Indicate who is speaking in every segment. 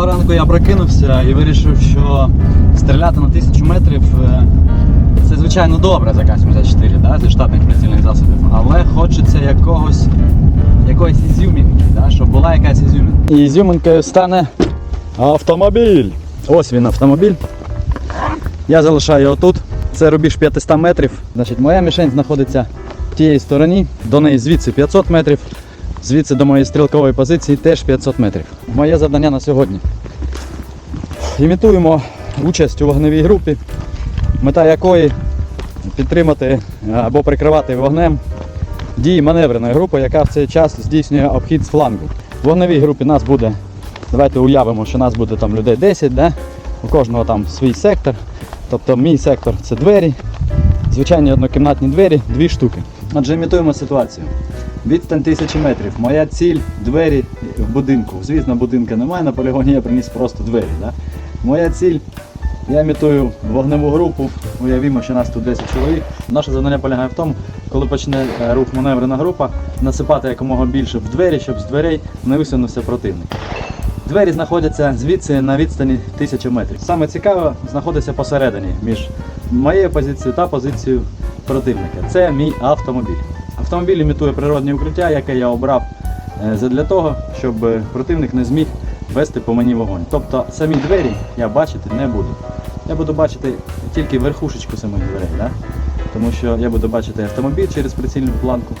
Speaker 1: Одного ранку я прокинувся і вирішив, що стріляти на тисячу метрів е, це звичайно добре за К-74, да, зі штатних прицільних засобів, але хочеться якогось якоїсь ізюмінки, да, щоб була якась ізюмінка. І ізюмінкою стане автомобіль. Ось він автомобіль. Я залишаю його тут. Це рубіж 500 метрів. Значить, моя мішень знаходиться в тієї стороні, до неї звідси 500 метрів, звідси до моєї стрілкової позиції теж 500 метрів. Моє завдання на сьогодні. Імітуємо участь у вогневій групі, мета якої підтримати або прикривати вогнем дії маневреної групи, яка в цей час здійснює обхід з флангу. В вогневій групі нас буде, давайте уявимо, що нас буде там людей 10, да? у кожного там свій сектор. Тобто мій сектор це двері, звичайні однокімнатні двері, дві штуки. Отже, імітуємо ситуацію. Відстань тисячі метрів. Моя ціль двері в будинку. Звісно, будинка немає, на полігоні я приніс просто двері. Да? Моя ціль. Я імітую вогневу групу, уявімо, що нас тут 10 чоловік. Наше завдання полягає в тому, коли почне е, рух маневрена група, насипати якомога більше в двері, щоб з дверей не висунувся противник. Двері знаходяться звідси на відстані 1000 метрів. Саме цікаве знаходиться посередині між моєю позицією та позицією противника. Це мій автомобіль. Автомобіль імітує природне укриття, яке я обрав е, задля того, щоб е, противник не зміг вести по мені вогонь. Тобто самі двері я бачити не буду. Я буду бачити тільки верхушечку самих дверей, да? тому що я буду бачити автомобіль через прицільну планку.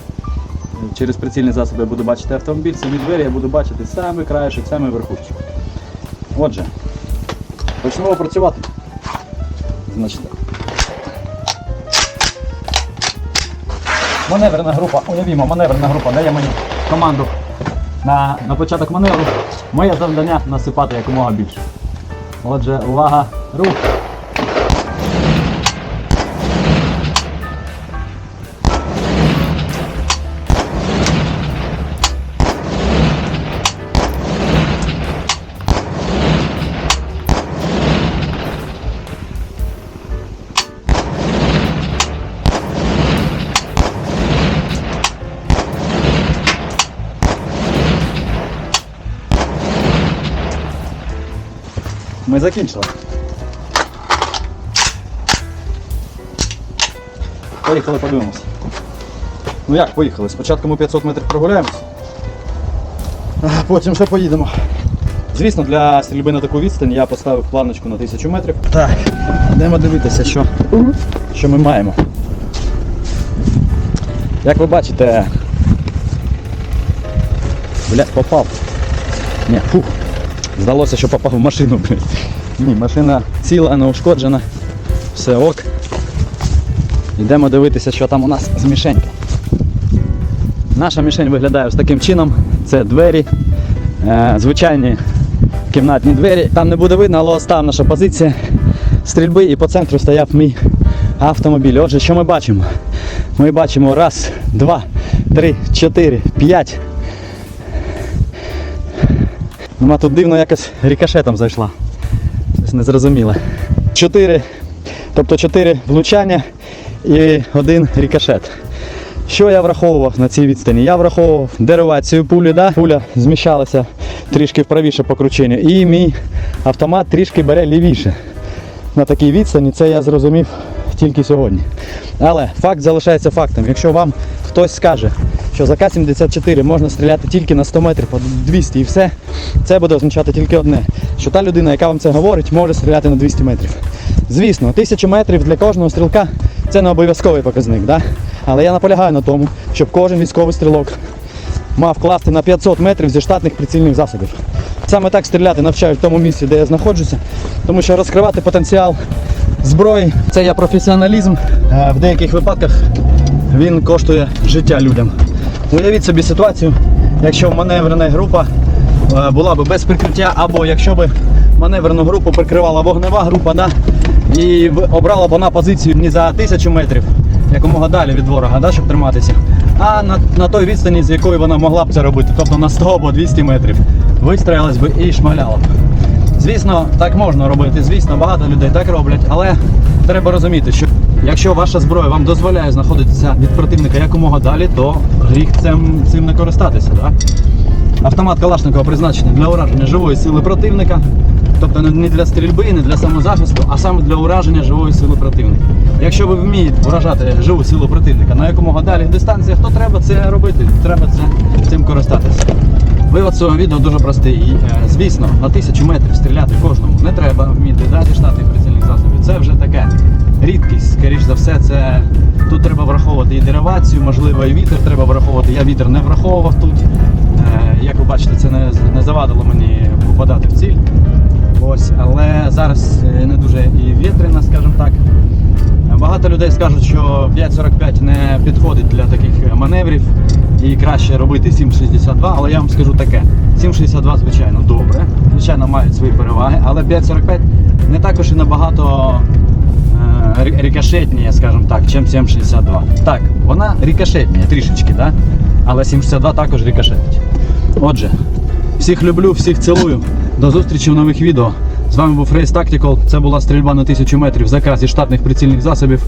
Speaker 1: Через прицільні засоби я буду бачити автомобіль, самі двері я буду бачити саме краєшок, саме верхушечку. Отже, почнемо працювати. Значить, так. Маневрена група, уявімо, маневрена група дає мені команду на, на початок маневру. Моє завдання насипати якомога більше. Отже, увага, рух. Ми закінчили. Поїхали, подивимося. Ну як поїхали? Спочатку ми 500 метрів прогуляємося, а потім ще поїдемо. Звісно, для стрільби на таку відстань я поставив планочку на 1000 метрів. Так, йдемо дивитися, що, що ми маємо. Як ви бачите, блядь, попав. Ні, фух. Здалося, що попав в машину. блін. Ні, машина ціла, не ушкоджена. Все ок. Йдемо дивитися, що там у нас з мішенька. Наша мішень виглядає ось таким чином. Це двері, е, звичайні кімнатні двері. Там не буде видно, але ось там наша позиція стрільби і по центру стояв мій автомобіль. Отже, що ми бачимо? Ми бачимо раз, два, три, чотири, п'ять. Вона тут дивно якось рикошетом зайшла. Щось незрозуміле. Чотири, тобто чотири влучання і один рикошет. Що я враховував на цій відстані? Я враховував деривацію пулі, да? пуля зміщалася трішки вправіше по крученню. І мій автомат трішки бере лівіше. На такій відстані це я зрозумів тільки сьогодні. Але факт залишається фактом. Якщо вам хтось скаже, що за К-74 можна стріляти тільки на 100 метрів по 200 і все, це буде означати тільки одне, що та людина, яка вам це говорить, може стріляти на 200 метрів. Звісно, 1000 метрів для кожного стрілка це не обов'язковий показник, да? але я наполягаю на тому, щоб кожен військовий стрілок мав класти на 500 метрів зі штатних прицільних засобів. Саме так стріляти навчають в тому місці, де я знаходжуся, тому що розкривати потенціал зброї це є професіоналізм. Е, В деяких випадках він коштує життя людям. Уявіть собі ситуацію, якщо маневрена група е, була б без прикриття, або якщо б маневрену групу прикривала вогнева група, да, і обрала б вона позицію не за тисячу метрів, якомога далі від ворога, да, щоб триматися, а на, на той відстані, з якої вона могла б це робити, тобто на 100 або 200 метрів. Вистрілилась би і шмаляла б. Звісно, так можна робити. Звісно, багато людей так роблять, але треба розуміти, що якщо ваша зброя вам дозволяє знаходитися від противника якомога далі, то гріх цим, цим не користатися. Да? Автомат Калашникова призначений для ураження живої сили противника. Тобто не- для стрільби, не для самозахисту, а саме для ураження живої сили противника. Якщо ви вмієте вражати живу силу противника на якомога далі дистанціях, то треба це робити, треба це, цим користатися. Вивод цього відео дуже простий. Е, Звісно, на тисячу метрів стріляти кожному не треба вміти зі штатних прицільних засобів. Це вже таке рідкість. Скоріш за все, це тут треба враховувати і деривацію, можливо, і вітер треба враховувати. Я вітер не враховував тут. Е, Як ви бачите, це не, не завадило мені попадати в ціль. Ось, але зараз е, не дуже і вітряна, скажімо так. Багато людей скажуть, що 5.45 не підходить для таких маневрів і краще робити 7.62, але я вам скажу таке. 7.62, звичайно, добре, звичайно, мають свої переваги, але 5.45 не також і набагато е, рі- скажімо так, чим 7.62. Так, вона рикошетніє трішечки, да? але 7.62 також рикошетить. Отже, всіх люблю, всіх цілую. До зустрічі в нових відео. З вами був Race Tactical. Це була стрільба на 1000 метрів заказ із штатних прицільних засобів.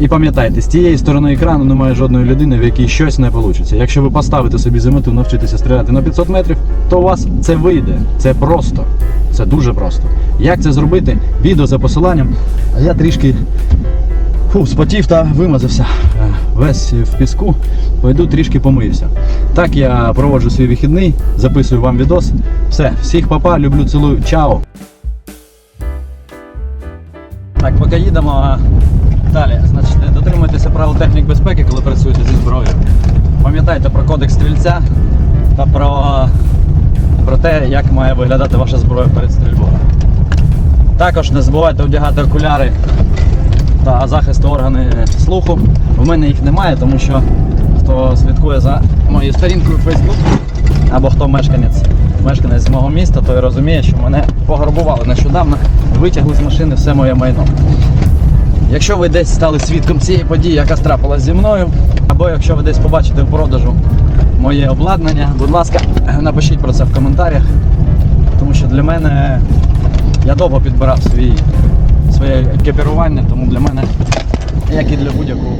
Speaker 1: І пам'ятайте, з тієї сторони екрану немає жодної людини, в якій щось не вийде. Якщо ви поставите собі за мету навчитися стріляти на 500 метрів, то у вас це вийде. Це просто. Це дуже просто. Як це зробити? Відео за посиланням. А я трішки Фу, спотів та вимазався Е, весь в піску. Пойду трішки помиюся. Так я проводжу свій вихідний, записую вам відос. Все, всіх папа, люблю, цілую, чао. Так, поки їдемо далі. Значить, дотримуйтеся правил технік безпеки, коли працюєте зі зброєю. Пам'ятайте про кодекс стрільця та про, про те, як має виглядати ваша зброя перед стрільбою. Також не забувайте одягати окуляри та захист органи слуху. У мене їх немає, тому що хто слідкує за моєю сторінкою в Facebook, або хто мешканець, мешканець мого міста, той розуміє, що мене пограбували нещодавно, витягли з машини все моє майно. Якщо ви десь стали свідком цієї події, яка трапилась зі мною, або якщо ви десь побачите в продажу моє обладнання, будь ласка, напишіть про це в коментарях, тому що для мене я довго підбирав свій, своє екіпірування, тому для мене, як і для будь-якого